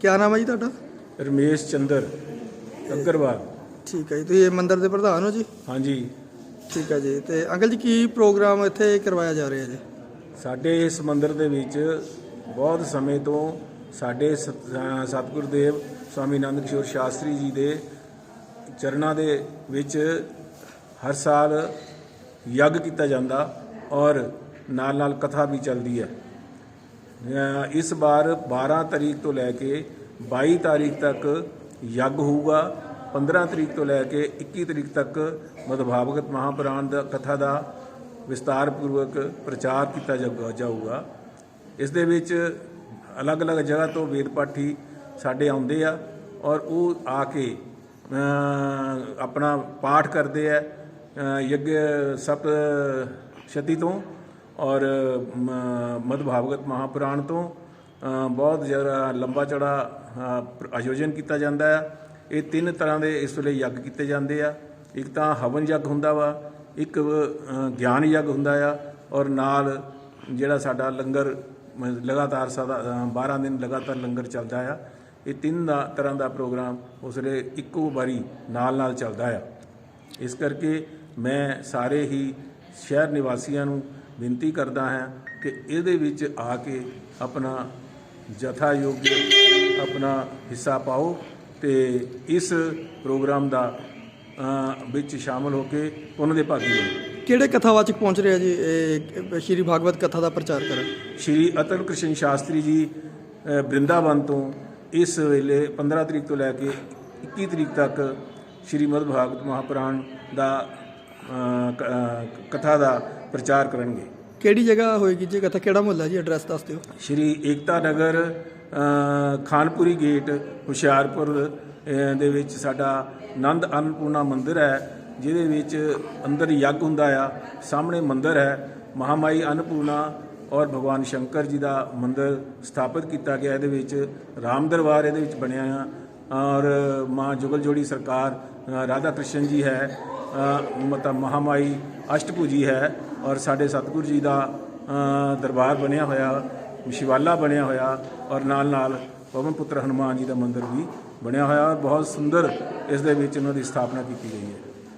ਕਿਆ ਨਾਮ ਹੈ ਜੀ ਤੁਹਾਡਾ? ਰਮੇਸ਼ ਚੰਦਰ ਅਗਰਵਾਲ। ਠੀਕ ਹੈ ਜੀ ਤੁਸੀਂ ਇਹ ਮੰਦਿਰ ਦੇ ਪ੍ਰਧਾਨ ਹੋ ਜੀ? ਹਾਂਜੀ। ਠੀਕ ਹੈ ਜੀ ਤੇ ਅੰਕਲ ਜੀ ਕੀ ਪ੍ਰੋਗਰਾਮ ਇੱਥੇ ਕਰਵਾਇਆ ਜਾ ਰਿਹਾ ਜੀ? ਸਾਡੇ ਇਸ ਮੰਦਿਰ ਦੇ ਵਿੱਚ ਬਹੁਤ ਸਮੇਂ ਤੋਂ ਸਾਡੇ ਸਤਿਗੁਰ ਦੇਵ ਸਵਾਮੀ ਆਨੰਦ ਕਿਸ਼ੋਰ ਸ਼ਾਸਤਰੀ ਜੀ ਦੇ ਚਰਨਾਂ ਦੇ ਵਿੱਚ ਹਰ ਸਾਲ ਯੱਗ ਕੀਤਾ ਜਾਂਦਾ ਔਰ ਨਾਲ ਨਾਲ ਕਥਾ ਵੀ ਚੱਲਦੀ ਹੈ। ਇਸ ਵਾਰ 12 ਤਰੀਕ ਤੋਂ ਲੈ ਕੇ 22 ਤਾਰੀਖ ਤੱਕ ਯੱਗ ਹੋਊਗਾ 15 ਤਰੀਕ ਤੋਂ ਲੈ ਕੇ 21 ਤਰੀਕ ਤੱਕ ਮਦਭਾਗਵਤ ਮਹਾਪੁਰਾਣ ਦਾ ਕਥਾ ਦਾ ਵਿਸਤਾਰ ਪੂਰਵਕ ਪ੍ਰਚਾਰ ਕੀਤਾ ਜਾਊਗਾ- ਜਾਊਗਾ। ਇਸ ਦੇ ਵਿੱਚ ਅਲੱਗ-ਅਲੱਗ ਜਗ੍ਹਾ ਤੋਂ ਵੇਦ ਪਾਠੀ ਸਾਡੇ ਆਉਂਦੇ ਆ ਔਰ ਉਹ ਆ ਕੇ ਆਪਣਾ ਪਾਠ ਕਰਦੇ ਆ ਅਹ, ਯੱਗ ਸਪ ਸ਼ਤੀ ਤੋਂ ਔਰ ਮਦਭਾਗਵਤ ਮਹਾਪੁਰਾਣ ਤੋਂ ਬਹੁਤ ਜ਼ਿਆਦਾ ਲੰਬਾ ਚੜਾ ਆਯੋਜਨ ਕੀਤਾ ਜਾਂਦਾ ਹੈ। ਇਹ ਤਿੰਨ ਤਰ੍ਹਾਂ ਦੇ ਇਸ ਵੇਲੇ ਯੱਗ ਕੀਤੇ ਜਾਂਦੇ ਆ। ਇੱਕ ਤਾਂ ਹਵਨ ਯੱਗ ਹੁੰਦਾ ਵਾ ਇੱਕ ਗਿਆਨ ਯੱਗ ਹੁੰਦਾ ਆ ਔਰ ਨਾਲ ਜਿਹੜਾ ਸਾਡਾ ਲੰਗਰ ਲਗਾਤਾਰ ਸਦਾ ਅ, 12 ਦਿਨ ਲਗਾਤਾਰ ਲੰਗਰ ਚੱਲਦਾ ਆ। ਇਹ ਤਿੰਨ ਤਰ੍ਹਾਂ ਦਾ ਪ੍ਰੋਗਰਾਮ ਉਸ ਵੇਲੇ ਇੱਕੋ ਵਾਰੀ ਨਾਲ ਨਾਲ ਚੱਲਦਾ ਆ। ਇਸ ਕਰਕੇ ਮੈਂ ਸਾਰੇ ਹੀ ਸ਼ਹਿਰ ਨਿਵਾਸੀਆਂ ਨੂੰ ਬੇਨਤੀ ਕਰਦਾ ਹਾਂ ਕਿ ਇਹਦੇ ਵਿੱਚ ਆ ਕੇ ਆਪਣਾ ਜਥਾ ਯੋਗ ਆਪਣਾ ਹਿੱਸਾ ਪਾਓ ਤੇ ਇਸ ਪ੍ਰੋਗਰਾਮ ਦਾ ਵਿੱਚ ਸ਼ਾਮਲ ਹੋ ਕੇ ਉਹਨਾਂ ਦੇ ਭਾਗੀ ਬਣੋ ਕਿਹੜੇ ਕਥਾਵਾਚਕ ਪਹੁੰਚ ਰਿਹਾ ਜੀ ਇਹ ਸ਼੍ਰੀ ਭਾਗਵਤ ਕਥਾ ਦਾ ਪ੍ਰਚਾਰ ਕਰਨ? ਸ਼੍ਰੀ ਅਤਲ ਕ੍ਰਿਸ਼ਨ ਸ਼ਾਸਤਰੀ ਜੀ ਬ੍ਰਿੰਦਾਵਨ ਤੋਂ ਇਸ ਵੇਲੇ 15 ਤਰੀਕ ਤੋਂ ਲੈ ਕੇ 21 ਤਰੀਕ ਤੱਕ ਸ਼੍ਰੀ ਮਦ ਭਾਗਵਤ ਮਹਾਪੁਰਾਣ ਦਾ ਕਥਾ ਦਾ ਪ੍ਰਚਾਰ ਕਰਨਗੇ। ਕਿਹੜੀ ਜਗ੍ਹਾ ਹੋਏਗੀ ਜੀ? ਕਥਾ ਕਿਹੜਾ ਮੁਹੱਲਾ ਜੀ? ਐਡਰੈਸ ਦੱਸ ਦਿਓ। ਸ਼੍ਰੀ ਏਕਤਾ ਨਗਰ ਖਾਨਪੁਰੀ ਗੇਟ ਹੁਸ਼ਿਆਰਪੁਰ ਦੇ ਵਿੱਚ ਸਾਡਾ ਨੰਦ ਅੰਨਪੂਰਨਾ ਮੰਦਿਰ ਹੈ ਜਿਹਦੇ ਵਿੱਚ ਅੰਦਰ ਯੱਗ ਹੁੰਦਾ ਆ ਸਾਹਮਣੇ ਮੰਦਿਰ ਹੈ ਮਹਾਮਾਈ ਅੰਨਪੂਰਨਾ ਔਰ ਭਗਵਾਨ ਸ਼ੰਕਰ ਜੀ ਦਾ ਮੰਦਿਰ ਸਥਾਪਿਤ ਕੀਤਾ ਗਿਆ। ਇਹਦੇ ਵਿੱਚ ਰਾਮ ਦਰਬਾਰ ਇਹਦੇ ਵਿੱਚ ਬਣਿਆ ਆ ਔਰ ਮਾਂ ਜੁਗਲ ਜੋੜੀ ਸਰਕਾਰ ਰਾਧਾ ਕ੍ਰਿਸ਼ਨ ਜੀ ਹੈ ਅ, ਮਤਲਬ ਮਹਾਮਾਈ ਅਸ਼ਟਭੁਜੀ ਹੈ ਔਰ ਸਾਡੇ ਸਤਿਗੁਰੂ ਜੀ ਦਾ ਦਰਬਾਰ ਬਣਿਆ ਹੋਇਆ ਸ਼ਿਵਾਲਾ ਬਣਿਆ ਹੋਇਆ ਔਰ ਨਾਲ ਨਾਲ ਪਵਨ ਪੁੱਤਰ ਹਨੂਮਾਨ ਜੀ ਦਾ ਮੰਦਿਰ ਵੀ ਬਣਿਆ ਹੋਇਆ। ਔਰ ਬਹੁਤ ਸੁੰਦਰ ਇਸ ਦੇ ਵਿੱਚ ਉਹਨਾਂ ਦੀ ਸਥਾਪਨਾ ਕੀਤੀ ਗਈ ਹੈ।